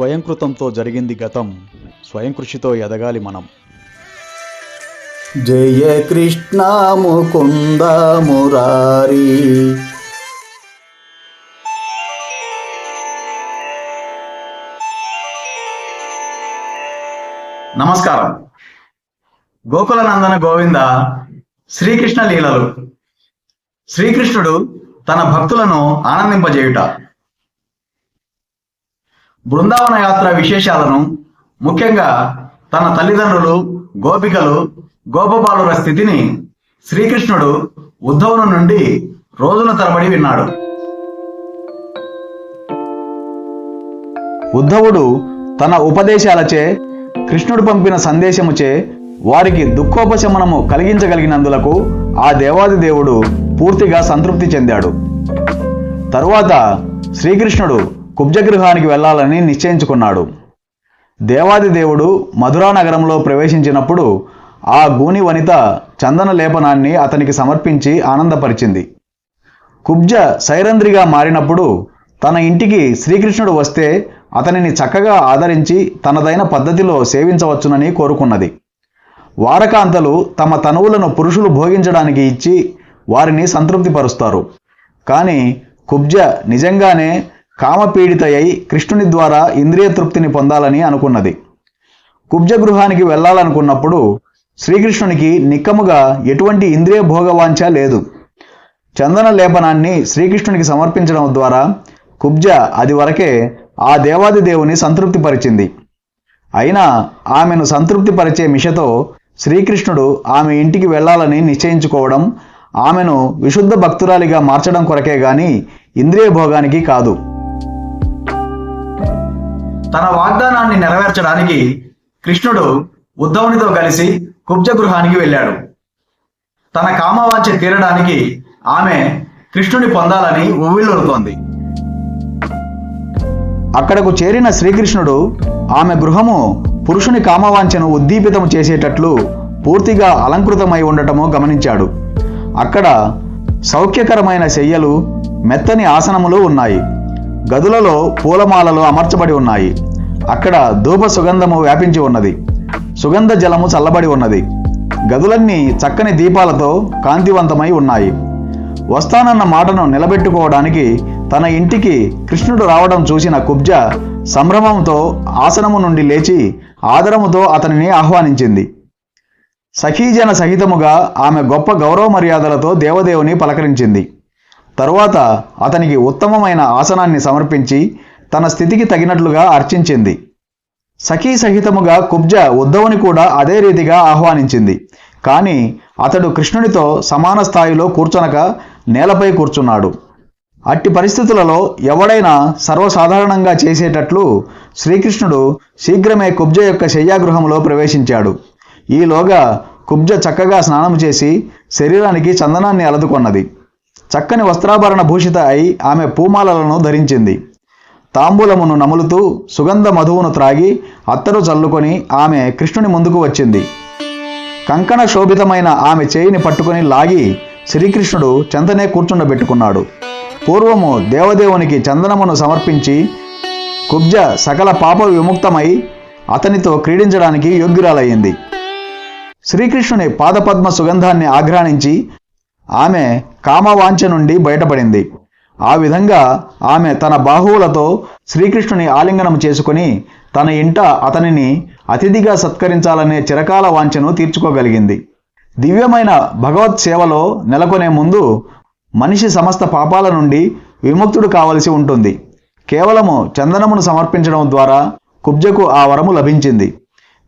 స్వయంకృతంతో జరిగింది గతం. స్వయం కృషితో ఎదగాలి మనం. జయ కృష్ణ ముకుంద మురారి. నమస్కారం. గోకుల నందన గోవింద శ్రీకృష్ణ లీలలు శ్రీకృష్ణుడు తన భక్తులను ఆనందింపజేయుట. బృందావన యాత్ర విశేషాలను ముఖ్యంగా తన తల్లిదండ్రులు గోపికలు గోపబాలుల స్థితిని శ్రీకృష్ణుడు ఉద్ధవుని నుండి రోజుల తరబడి విన్నాడు. ఉద్ధవుడు తన ఉపదేశాలచే కృష్ణుడు పంపిన సందేశముచే వారికి దుఃఖోపశమనము కలిగించగలిగినందులకు ఆ దేవాది దేవుడు పూర్తిగా సంతృప్తి చెందాడు. తరువాత శ్రీకృష్ణుడు కుబ్జగృహానికి వెళ్ళాలని నిశ్చయించుకున్నాడు. దేవాది దేవుడు మధురా నగరంలో ప్రవేశించినప్పుడు ఆ గూని వనిత చందన లేపనాన్ని అతనికి సమర్పించి ఆనందపరిచింది. కుబ్జ సైరంధ్రిగా మారినప్పుడు తన ఇంటికి శ్రీకృష్ణుడు వస్తే అతనిని చక్కగా ఆదరించి తనదైన పద్ధతిలో సేవించవచ్చునని కోరుకున్నది. వారకాంతలు తమ తనువులను పురుషులు భోగించడానికి ఇచ్చి వారిని సంతృప్తిపరుస్తారు. కానీ కుబ్జ నిజంగానే కామపీడితయై కృష్ణుని ద్వారా ఇంద్రియ తృప్తిని పొందాలని అనుకున్నది. కుబ్జ గృహానికి వెళ్ళాలనుకున్నప్పుడు శ్రీకృష్ణునికి నిక్కముగా ఎటువంటి ఇంద్రియ భోగవాంఛ లేదు. చందన లేపనాన్ని శ్రీకృష్ణునికి సమర్పించడం ద్వారా కుబ్జ అది వరకే ఆ దేవాది దేవుని సంతృప్తిపరిచింది. అయినా ఆమెను సంతృప్తిపరిచే మిషతో శ్రీకృష్ణుడు ఆమె ఇంటికి వెళ్ళాలని నిశ్చయించుకోవడం ఆమెను విశుద్ధ భక్తురాలిగా మార్చడం కొరకే గాని ఇంద్రియ భోగానికి కాదు. తన వాగ్దానాన్ని నెరవేర్చడానికి కృష్ణుడు ఉద్ధవునితో కలిసి కుబ్జ గృహానికి వెళ్ళాడు. తన కామవాంఛ తీరడానికి ఆమె కృష్ణుని పొందాలని ఉవ్విల్లుతోంది అక్కడకు చేరిన శ్రీకృష్ణుడు ఆమె గృహము పురుషుని కామవాంఛను ఉద్దీపితము చేసేటట్లు పూర్తిగా అలంకృతమై ఉండటము గమనించాడు. అక్కడ సౌఖ్యకరమైన శయ్యలు మెత్తని ఆసనములు ఉన్నాయి. గదులలో పూలమాలలు అమర్చబడి ఉన్నాయి. అక్కడ ధూప సుగంధము వ్యాపించి ఉన్నది. సుగంధ జలము చల్లబడి ఉన్నది. గదులన్నీ చక్కని దీపాలతో కాంతివంతమై ఉన్నాయి. వస్తానన్న మాటను నిలబెట్టుకోవడానికి తన ఇంటికి కృష్ణుడు రావడం చూసిన కుబ్జ సంభ్రమంతో ఆసనము నుండి లేచి ఆదరముతో అతనిని ఆహ్వానించింది. సఖీజన సహితముగా ఆమె గొప్ప గౌరవ మర్యాదలతో దేవదేవుని పలకరించింది. తరువాత అతనికి ఉత్తమమైన ఆసనాన్ని సమర్పించి తన స్థితికి తగినట్లుగా అర్చించింది. సఖీ సహితముగా కుబ్జ ఉద్ధవుని కూడా అదే రీతిగా ఆహ్వానించింది. కానీ అతడు కృష్ణునితో సమాన స్థాయిలో కూర్చొనక నేలపై కూర్చున్నాడు. అట్టి పరిస్థితులలో ఎవడైనా సర్వసాధారణంగా చేసేటట్లు శ్రీకృష్ణుడు శీఘ్రమే కుబ్జ యొక్క శయ్యాగృహంలో ప్రవేశించాడు. ఈలోగా కుబ్జ చక్కగా స్నానం చేసి శరీరానికి చందనాన్ని అలదుకొన్నది. చక్కని వస్త్రాభరణ భూషిత అయి ఆమె పూమాలలను ధరించింది. తాంబూలమును నములుతూ సుగంధ మధువును త్రాగి అత్తరు చల్లుకొని ఆమె కృష్ణుని ముందుకు వచ్చింది. కంకణ శోభితమైన ఆమె చేయిని పట్టుకొని లాగి శ్రీకృష్ణుడు చెంతనే కూర్చుండబెట్టుకున్నాడు. పూర్వము దేవదేవునికి చందనమును సమర్పించి కుబ్జ సకల పాప విముక్తమై అతనితో క్రీడించడానికి యోగ్యురాలయ్యింది. శ్రీకృష్ణుని పాదపద్మ సుగంధాన్ని ఆఘ్రాణించి ఆమె కామవాంఛ నుండి బయటపడింది. ఆ విధంగా ఆమె తన బాహువులతో శ్రీకృష్ణుని ఆలింగనం చేసుకుని తన ఇంట అతనిని అతిథిగా సత్కరించాలనే చిరకాల వాంఛను తీర్చుకోగలిగింది. దివ్యమైన భగవత్ సేవలో నెలకొనే ముందు మనిషి సమస్త పాపాల నుండి విముక్తుడు కావలసి ఉంటుంది. కేవలము చందనమును సమర్పించడం ద్వారా కుబ్జకు ఆ వరము లభించింది.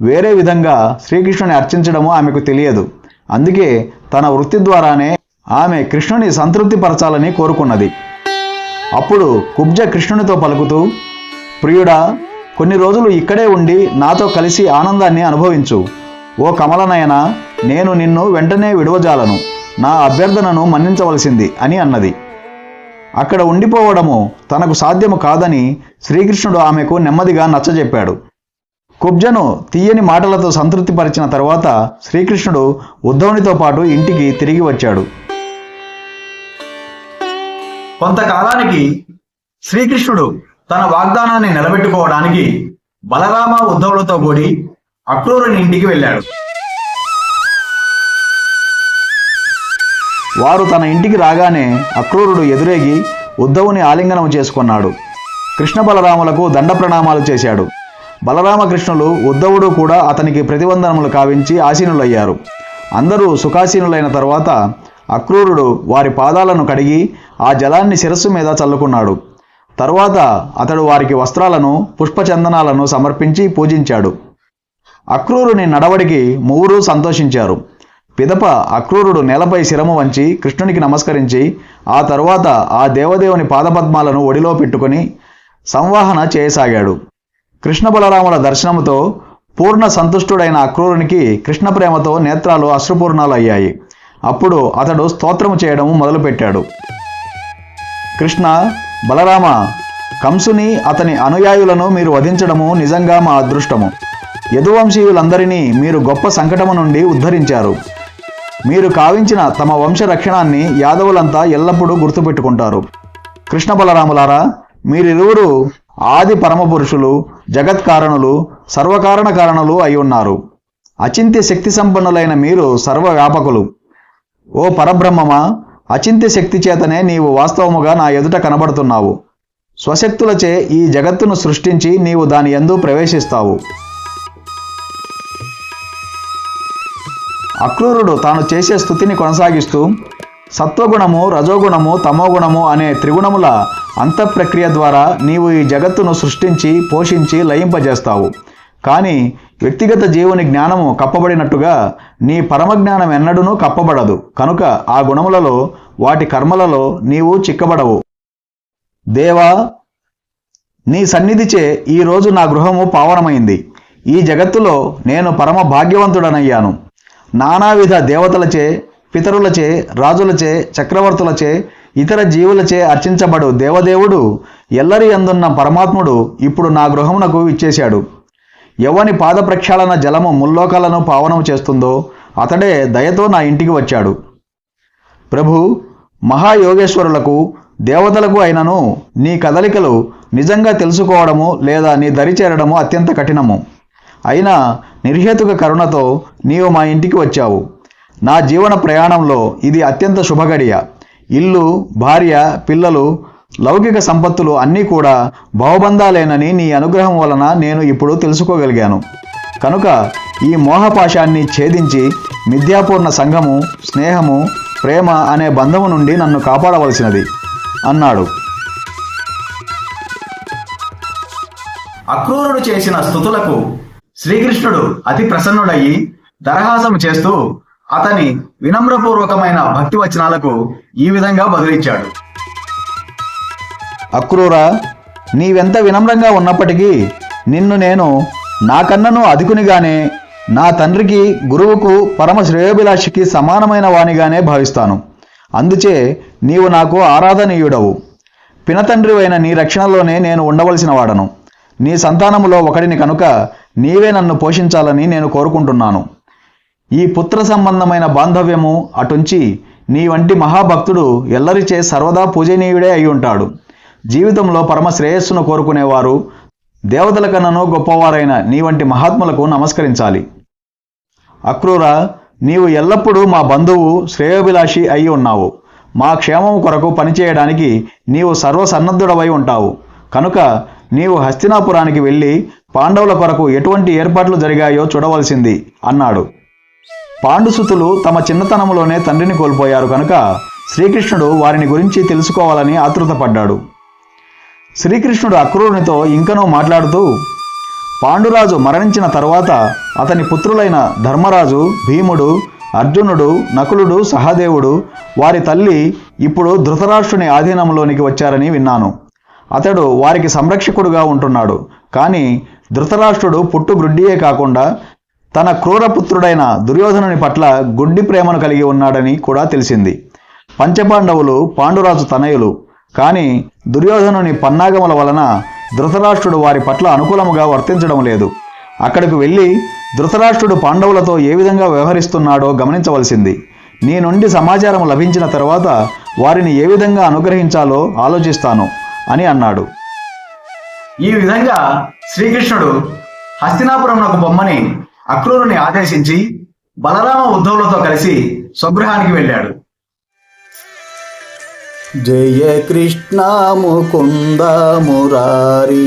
వేరే విధంగా శ్రీకృష్ణుని అర్చించడము ఆమెకు తెలియదు. అందుకే తన వృత్తి ద్వారానే ఆమె కృష్ణుని సంతృప్తిపరచాలని కోరుకున్నది. అప్పుడు కుబ్జ కృష్ణునితో పలుకుతూ ప్రియుడా కొన్ని రోజులు ఇక్కడే ఉండి నాతో కలిసి ఆనందాన్ని అనుభవించు. ఓ కమలనయన నేను నిన్ను వెంటనే విడవజాలను. నా అభ్యర్థనను మన్నించవలసింది అని అన్నది. అక్కడ ఉండిపోవడము తనకు సాధ్యము కాదని శ్రీకృష్ణుడు ఆమెకు నెమ్మదిగా నచ్చజెప్పాడు. కుబ్జను తీయని మాటలతో సంతృప్తిపరిచిన తర్వాత శ్రీకృష్ణుడు ఉద్ధవునితో పాటు ఇంటికి తిరిగి వచ్చాడు. కొంతకాలానికి శ్రీకృష్ణుడు తన వాగ్దానాన్ని నిలబెట్టుకోవడానికి బలరామ ఉద్ధవులతో కూడి అక్రూరుని ఇంటికి వెళ్ళాడు. వారు తన ఇంటికి రాగానే అక్రూరుడు ఎదురేగి ఉద్ధవుని ఆలింగనం చేసుకున్నాడు. కృష్ణ బలరాములకు దండ ప్రణామాలు చేశాడు. బలరామకృష్ణులు ఉద్ధవుడు కూడా అతనికి ప్రతిబంధనములు కావించి ఆసీనులయ్యారు. అందరూ సుఖాసీనులైన తర్వాత అక్రూరుడు వారి పాదాలను కడిగి ఆ జలాన్ని శిరస్సు మీద చల్లుకున్నాడు. తరువాత అతడు వారికి వస్త్రాలను పుష్పచందనాలను సమర్పించి పూజించాడు. అక్రూరుని నడవడికి మూవరూ సంతోషించారు. పిదప అక్రూరుడు నేలపై శిరము వంచి కృష్ణునికి నమస్కరించి ఆ తరువాత ఆ దేవదేవుని పాదపద్మాలను ఒడిలో పెట్టుకొని సంవాహన చేయసాగాడు. కృష్ణ బలరాముల దర్శనముతో పూర్ణ సంతుష్టుడైన అక్రూరునికి కృష్ణ ప్రేమతో నేత్రాలు అశ్రుపూర్ణాలు అయ్యాయి అప్పుడు అతడు స్తోత్రము చేయడం మొదలుపెట్టాడు. కృష్ణ బలరామ కంసుని అతని అనుయాయులను మీరు వధించడము నిజంగా మా అదృష్టము. యదువంశీయులందరినీ మీరు గొప్ప సంకటము నుండి ఉద్ధరించారు. మీరు కావించిన తమ వంశ రక్షణాన్ని యాదవులంతా ఎల్లప్పుడూ గుర్తుపెట్టుకుంటారు. కృష్ణ బలరాములారా మీరిరువురు ఆది పరమపురుషులు జగత్కారణులు సర్వకారణ కారణులు అయి ఉన్నారు. అచింత్య శక్తి సంపన్నులైన మీరు సర్వవ్యాపకులు. ఓ పరబ్రహ్మమా అచింత్య శక్తి చేతనే నీవు వాస్తవముగా నా ఎదుట కనబడుతున్నావు. స్వశక్తులచే ఈ జగత్తును సృష్టించి నీవు దాని యందు ప్రవేశిస్తావు. అక్రూరుడు తాను చేసే స్థుతిని కొనసాగిస్తూ సత్వగుణము రజోగుణము తమోగుణము అనే త్రిగుణముల అంతఃప్రక్రియ ద్వారా నీవు ఈ జగత్తును సృష్టించి పోషించి లయింపజేస్తావు. కానీ వ్యక్తిగత జీవుని జ్ఞానము కప్పబడినట్టుగా నీ పరమజ్ఞానం ఎన్నడూనూ కప్పబడదు. కనుక ఆ గుణములలో వాటి కర్మలలో నీవు చిక్కబడవు. దేవా నీ సన్నిధిచే ఈరోజు నా గృహము పావనమైంది. ఈ జగత్తులో నేను పరమ భాగ్యవంతుడనయ్యాను. నానావిధ దేవతలచే పితరులచే రాజులచే చక్రవర్తులచే ఇతర జీవులచే అర్చించబడు దేవదేవుడు ఎల్లరి అందున్న పరమాత్ముడు ఇప్పుడు నా గృహమునకు ఇచ్చేశాడు ఎవని పాద ప్రక్షాళన జలము ముల్లోకాలను పావనం చేస్తుందో అతడే దయతో నా ఇంటికి వచ్చాడు. ప్రభు మహాయోగేశ్వరులకు దేవతలకు అయినను నీ కదలికలు నిజంగా తెలుసుకోవడము లేదా నీ దరి చేరడము అత్యంత కఠినము. అయినా నిర్హేతుక కరుణతో నీవు మా ఇంటికి వచ్చావు. నా జీవన ప్రయాణంలో ఇది అత్యంత శుభగడియ. ఇల్లు భార్య పిల్లలు లౌకిక సంపత్తులు అన్నీ కూడా భవబంధాలేనని నీ అనుగ్రహం వలన నేను ఇప్పుడు తెలుసుకోగలిగాను. కనుక ఈ మోహపాశాన్ని ఛేదించి మిథ్యాపూర్ణ సంఘము స్నేహము ప్రేమ అనే బంధము నుండి నన్ను కాపాడవలసినది అన్నాడు. అక్రూరుడు చేసిన స్థుతులకు శ్రీకృష్ణుడు అతి ప్రసన్నుడయ్యి దరహాసం చేస్తూ అతని వినమ్రపూర్వకమైన భక్తి వచనాలకు ఈ విధంగా బదులిచ్చాడు అక్రూరా నీవెంత వినమ్రంగా ఉన్నప్పటికీ నిన్ను నేను నాకన్నను అధికునిగానే నా తండ్రికి గురువుకు పరమ శ్రేయోభిలాషికి సమానమైన వానిగానే భావిస్తాను. అందుచే నీవు నాకు ఆరాధనీయుడవు. పినతండ్రివైన నీ రక్షణలోనే నేను ఉండవలసిన వాడను నీ సంతానములో ఒకడిని కనుక నీవే నన్ను పోషించాలని నేను కోరుకుంటున్నాను. ఈ పుత్ర సంబంధమైన బాంధవ్యము అటుంచి నీ వంటి మహాభక్తుడు ఎల్లరిచే సర్వదా పూజనీయుడే అయి ఉంటాడు. జీవితంలో పరమ శ్రేయస్సును కోరుకునేవారు. దేవతల కన్నను గొప్పవారైన నీ వంటి మహాత్ములకు నమస్కరించాలి. అక్రూర నీవు ఎల్లప్పుడూ మా బంధువు శ్రేయోభిలాషి అయి ఉన్నావు. మా క్షేమం కొరకు పనిచేయడానికి నీవు సర్వసన్నద్ధుడవై ఉంటావు. కనుక నీవు హస్తినాపురానికి వెళ్ళి పాండవుల కొరకు ఎటువంటి ఏర్పాట్లు జరిగాయో చూడవలసింది అన్నాడు. పాండుసుతులు తమ చిన్నతనంలోనే తండ్రిని కోల్పోయారు కనుక శ్రీకృష్ణుడు వారిని గురించి తెలుసుకోవాలని ఆతృతపడ్డాడు. శ్రీకృష్ణుడు అక్రూరునితో ఇంకనో మాట్లాడుతూ పాండురాజు మరణించిన తరువాత అతని పుత్రులైన ధర్మరాజు భీముడు అర్జునుడు నకులుడు సహదేవుడు వారి తల్లి ఇప్పుడు ధృతరాష్ట్రుని ఆధీనంలోనికి వచ్చారని విన్నాను. అతడు వారికి సంరక్షకుడుగా ఉంటున్నాడు. కానీ ధృతరాష్ట్రుడు పుట్టు గ్రుడ్డియే కాకుండా తన క్రూరపుత్రుడైన దుర్యోధనుని పట్ల గుడ్డి ప్రేమను కలిగి ఉన్నాడని కూడా తెలిసింది. పంచపాండవులు పాండురాజు తనయులు కానీ దుర్యోధనుని పన్నాగముల వలన ధృతరాష్ట్రుడు వారి పట్ల అనుకూలముగా వర్తించడం లేదు. అక్కడికి వెళ్ళి ధృతరాష్ట్రుడు పాండవులతో ఏ విధంగా వ్యవహరిస్తున్నాడో గమనించవలసింది. నీ నుండి సమాచారం లభించిన తర్వాత వారిని ఏ విధంగా అనుగ్రహించాలో ఆలోచిస్తాను అని అన్నాడు. ఈ విధంగా శ్రీకృష్ణుడు హస్తినాపురంకు బొమ్మని అక్రూరుని ఆదేశించి బలరామ ఉద్ధవులతో కలిసి స్వగృహానికి వెళ్ళాడు. జయ కృష్ణ ముకుంద మురారి.